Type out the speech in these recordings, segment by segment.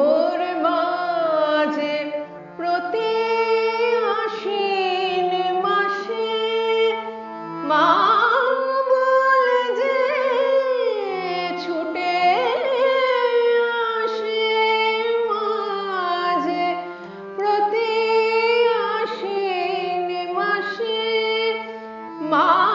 মোর মাঝে প্রতি আসিন মাসে মা বলে যে ছুটে আসে মাঝে প্রতি আসিন মাসে মা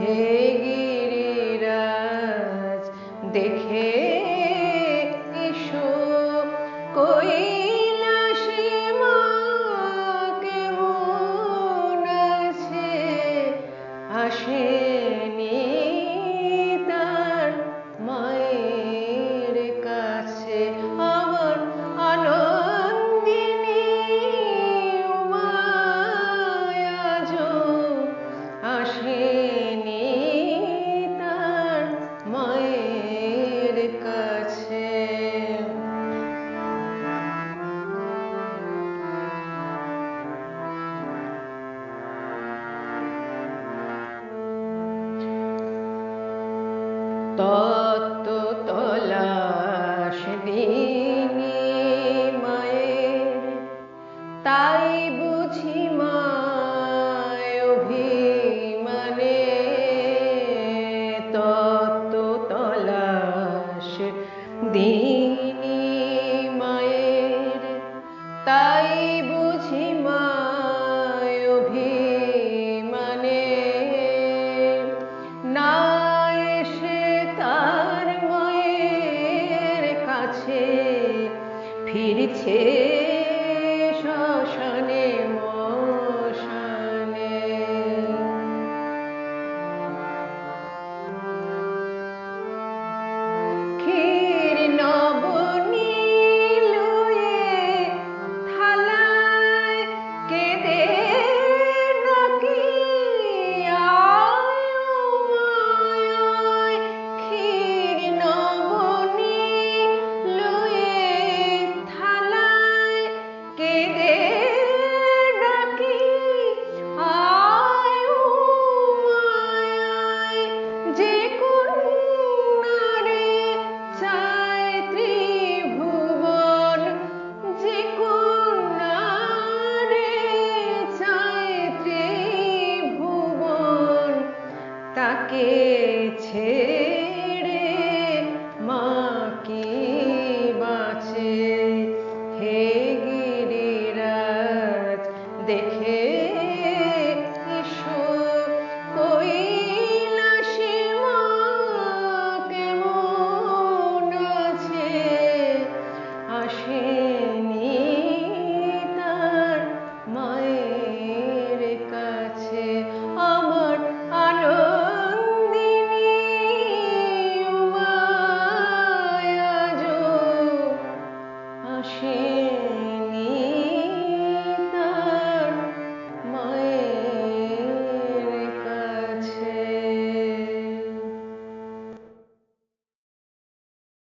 Rei তত্ত্ব মায়ের তাই বুঝি তলাশ দিন ফিরছে